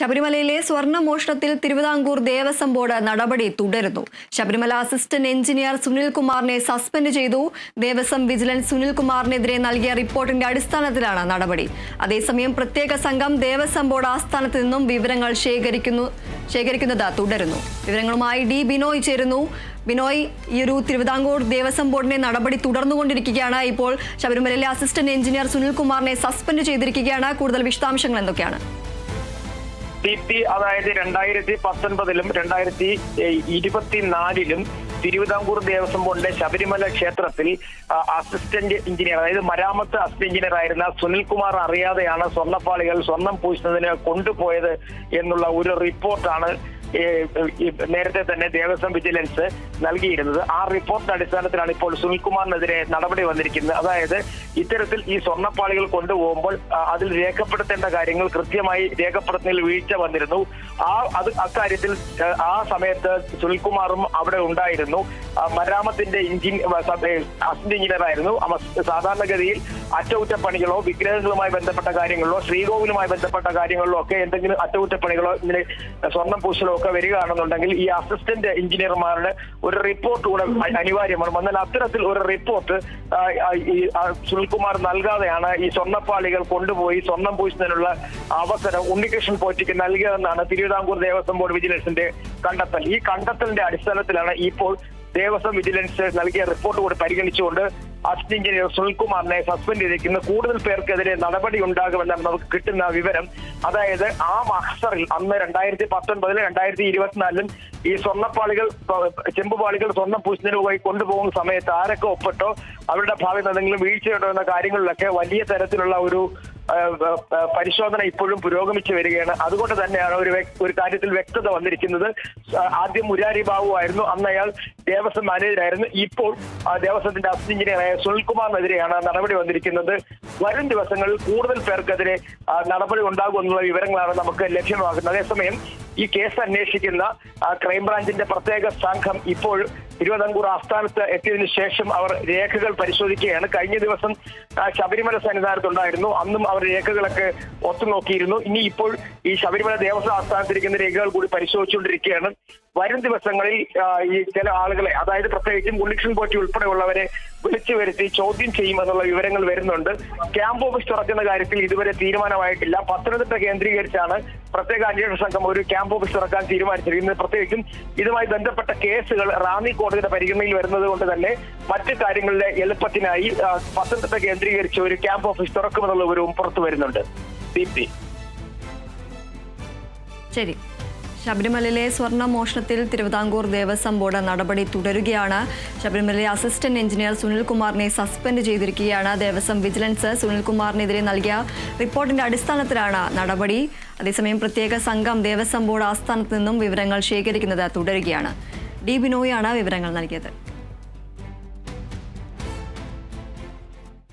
ശബരിമലയിലെ സ്വർണ മോഷണത്തിൽ തിരുവിതാംകൂർ ദേവസ്വം ബോർഡ് നടപടി തുടരുന്നു. ശബരിമല അസിസ്റ്റന്റ് എഞ്ചിനീയർ സുനിൽകുമാറിനെ സസ്പെൻഡ് ചെയ്തു. ദേവസ്വം വിജിലൻസ് സുനിൽകുമാറിനെതിരെ നൽകിയ റിപ്പോർട്ടിന്റെ അടിസ്ഥാനത്തിലാണ് നടപടി. അതേസമയം പ്രത്യേക സംഘം ദേവസ്വം ബോർഡ് ആസ്ഥാനത്ത് നിന്നും വിവരങ്ങൾ ശേഖരിക്കുന്നു ശേഖരിക്കുന്നത് തുടരുന്നു. വിവരങ്ങളുമായി ഡി ബിനോയ് ചേരുന്നു. ബിനോയ് ഈ ഒരു തിരുവിതാംകൂർ ദേവസ്വം ബോർഡിന്റെ നടപടി തുടർന്നുകൊണ്ടിരിക്കുകയാണ്. ഇപ്പോൾ ശബരിമലയിലെ അസിസ്റ്റന്റ് എഞ്ചിനീയർ സുനിൽകുമാറിനെ സസ്പെൻഡ് ചെയ്തിരിക്കുകയാണ്. കൂടുതൽ വിശദാംശങ്ങൾ എന്തൊക്കെയാണ്? പി അതായത് രണ്ടായിരത്തി പത്തൊൻപതിലും രണ്ടായിരത്തി ഇരുപത്തിനാലിലും തിരുവിതാംകൂർ ദേവസ്വം ബോർഡിന്റെ ശബരിമല ക്ഷേത്രത്തിൽ അസിസ്റ്റന്റ് എഞ്ചിനീയർ അതായത് മരാമത്ത് അസിസ്റ്റന്റ് എഞ്ചിനീയർ ആയിരുന്ന സുനിൽകുമാർ അറിയാതെയാണ് സ്വർണപ്പാളികൾ സ്വർണം പൂശുന്നതിന് കൊണ്ടുപോയത് എന്നുള്ള ഒരു റിപ്പോർട്ടാണ് നേരത്തെ തന്നെ ദേവസ്വം വിജിലൻസ് നൽകിയിരുന്നത്. ആ റിപ്പോർട്ടിന്റെ അടിസ്ഥാനത്തിലാണ് ഇപ്പോൾ സുനിൽകുമാറിനെതിരെ നടപടി വന്നിരിക്കുന്നത്. അതായത് ഇത്തരത്തിൽ ഈ സ്വർണപ്പാളികൾ കൊണ്ടുപോകുമ്പോൾ അതിൽ രേഖപ്പെടുത്തേണ്ട കാര്യങ്ങൾ കൃത്യമായി രേഖപ്പെടുത്തുന്നതിൽ വീഴ്ച വന്നിരുന്നു. ആ അത് അക്കാര്യത്തിൽ ആ, സമയത്ത് സുനിൽകുമാറും അവിടെ ഉണ്ടായിരുന്നു. മരാമത്തിന്റെ എഞ്ചിൻ അസിസ്റ്റന്റ് എഞ്ചിനീയർ ആയിരുന്നു. സാധാരണഗതിയിൽ അറ്റകുറ്റപ്പണികളോ വിഗ്രഹങ്ങളുമായി ബന്ധപ്പെട്ട കാര്യങ്ങളിലോ ശ്രീകോവിലുമായി ബന്ധപ്പെട്ട കാര്യങ്ങളിലോ ഒക്കെ എന്തെങ്കിലും അറ്റകുറ്റപ്പണികളോ ഇങ്ങനെ സ്വർണം പൂശലോ ഒക്കെ വരികയാണെന്നുണ്ടെങ്കിൽ ഈ അസിസ്റ്റന്റ് എഞ്ചിനീയർമാരുടെ ഒരു റിപ്പോർട്ട് കൂടെ അനിവാര്യമാണ്. എന്നാൽ അത്തരത്തിൽ ഒരു റിപ്പോർട്ട് ഈ സുനിൽകുമാർ നൽകാതെയാണ് ഈ സ്വർണപ്പാളികൾ കൊണ്ടുപോയി സ്വർണം പൂശുന്നതിനുള്ള അവസരം ഉണ്ണികൃഷ്ണൻ പോറ്റിക്ക് നൽകിയതെന്നാണ് തിരുവിതാംകൂർ ദേവസ്വം ബോർഡ് വിജിലൻസിന്റെ കണ്ടെത്തൽ. ഈ കണ്ടെത്തലിന്റെ അടിസ്ഥാനത്തിലാണ് ഇപ്പോൾ ദേവസ്വം വിജിലൻസ് നൽകിയ റിപ്പോർട്ട് കൂടി പരിഗണിച്ചുകൊണ്ട് അസിസ്റ്റന്റ് എഞ്ചിനീയർ സുനിൽകുമാറിനെ സസ്പെൻഡ് ചെയ്തിരിക്കുന്ന. കൂടുതൽ പേർക്കെതിരെ നടപടി ഉണ്ടാകുമെന്നാണ് നമുക്ക് കിട്ടുന്ന വിവരം. അതായത് ആ മഹസറിൽ അന്ന് രണ്ടായിരത്തി പത്തൊൻപതിലും രണ്ടായിരത്തി ഇരുപത്തിനാലിലും ഈ സ്വർണപ്പാളികൾ സ്വ- ചെമ്പുപാളികൾ സ്വർണം പൂശുന്നതിന് പോയി കൊണ്ടുപോകുന്ന സമയത്ത് ആരൊക്കെ ഒപ്പിട്ടോ അവരുടെ ഭാഗത്ത് എന്തെങ്കിലും വീഴ്ചയുണ്ടോ എന്ന കാര്യങ്ങളിലൊക്കെ വലിയ തരത്തിലുള്ള ഒരു പരിശോധന ഇപ്പോഴും പുരോഗമിച്ചു വരികയാണ്. അതുകൊണ്ട് തന്നെയാണ് ഒരു ഒരു കാര്യത്തിൽ വ്യക്തത വന്നിരിക്കുന്നത്. ആദ്യം മുരാരി ബാബു ആയിരുന്നു. അന്ന് അയാൾ ദേവസ്വം മാനേജരായിരുന്നു. ഇപ്പോൾ ദേവസ്വത്തിന്റെ അസിസ്റ്റന്റ് എഞ്ചിനീയറായ സുനിൽകുമാറിനെതിരെയാണ് നടപടി വന്നിരിക്കുന്നത്. വരും ദിവസങ്ങളിൽ കൂടുതൽ പേർക്കെതിരെ നടപടി ഉണ്ടാകുമെന്നുള്ള വിവരങ്ങളാണ് നമുക്ക് ലഭ്യമാകുന്നത്. അതേസമയം ഈ കേസ് അന്വേഷിക്കുന്ന ക്രൈംബ്രാഞ്ചിന്റെ പ്രത്യേക സംഘം ഇപ്പോൾ തിരുവിതാംകൂർ ആസ്ഥാനത്ത് എത്തിയതിനു ശേഷം അവർ രേഖകൾ പരിശോധിക്കുകയാണ്. കഴിഞ്ഞ ദിവസം ശബരിമല സന്നിധാനത്തുണ്ടായിരുന്നു. അന്നും അവർ രേഖകളൊക്കെ ഒത്തുനോക്കിയിരുന്നു. ഇനി ഇപ്പോൾ ഈ ശബരിമല ദേവസ്വം ആസ്ഥാനത്തിരിക്കുന്ന രേഖകൾ കൂടി പരിശോധിച്ചുകൊണ്ടിരിക്കുകയാണ്. വരും ദിവസങ്ങളിൽ ഈ ചില ആളുകളെ അതായത് പ്രത്യേകിച്ചും ഉണ്ണികൃഷ്ണൻ പോറ്റി ഉൾപ്പെടെയുള്ളവരെ വിളിച്ചു വരുത്തി ചോദ്യം ചെയ്യുമെന്നുള്ള വിവരങ്ങൾ വരുന്നുണ്ട്. ക്യാമ്പ് ഓഫീസ് തുറക്കുന്ന കാര്യത്തിൽ ഇതുവരെ തീരുമാനമായിട്ടില്ല. പത്തനംതിട്ട കേന്ദ്രീകരിച്ചാണ് പ്രത്യേക അന്വേഷണ സംഘം ഒരു ക്യാമ്പ് ഓഫീസ് തുറക്കാൻ തീരുമാനിച്ചിരിക്കുന്നത് പ്രത്യേകിച്ചും ഇതുമായി ബന്ധപ്പെട്ട കേസുകൾ റാന്നി കോടതിയുടെ പരിഗണനയിൽ വരുന്നത് കൊണ്ട് തന്നെ മറ്റു കാര്യങ്ങളിലെ എളുപ്പത്തിനായി പത്തനംതിട്ട കേന്ദ്രീകരിച്ച് ഒരു ക്യാമ്പ് ഓഫീസ് തുറക്കുമെന്നുള്ള വിവരവും പുറത്തു വരുന്നുണ്ട്. ദീപ്തി. ശരി. ശബരിമലയിലെ സ്വർണ മോഷണത്തിൽ തിരുവിതാംകൂർ ദേവസ്വം ബോർഡ് നടപടി തുടരുകയാണ്. ശബരിമലയിലെ അസിസ്റ്റന്റ് എഞ്ചിനീയർ സുനിൽകുമാറിനെ സസ്പെൻഡ് ചെയ്തിരിക്കുകയാണ്. ദേവസ്വം വിജിലൻസ് സുനിൽകുമാറിനെതിരെ നൽകിയ റിപ്പോർട്ടിന്റെ അടിസ്ഥാനത്തിലാണ് നടപടി. അതേസമയം പ്രത്യേക സംഘം ദേവസ്വം ബോർഡ് ആസ്ഥാനത്ത് നിന്നും വിവരങ്ങൾ ശേഖരിക്കുന്നത് തുടരുകയാണ്. ഡി ബിനോയാണ് വിവരങ്ങൾ നൽകിയത്.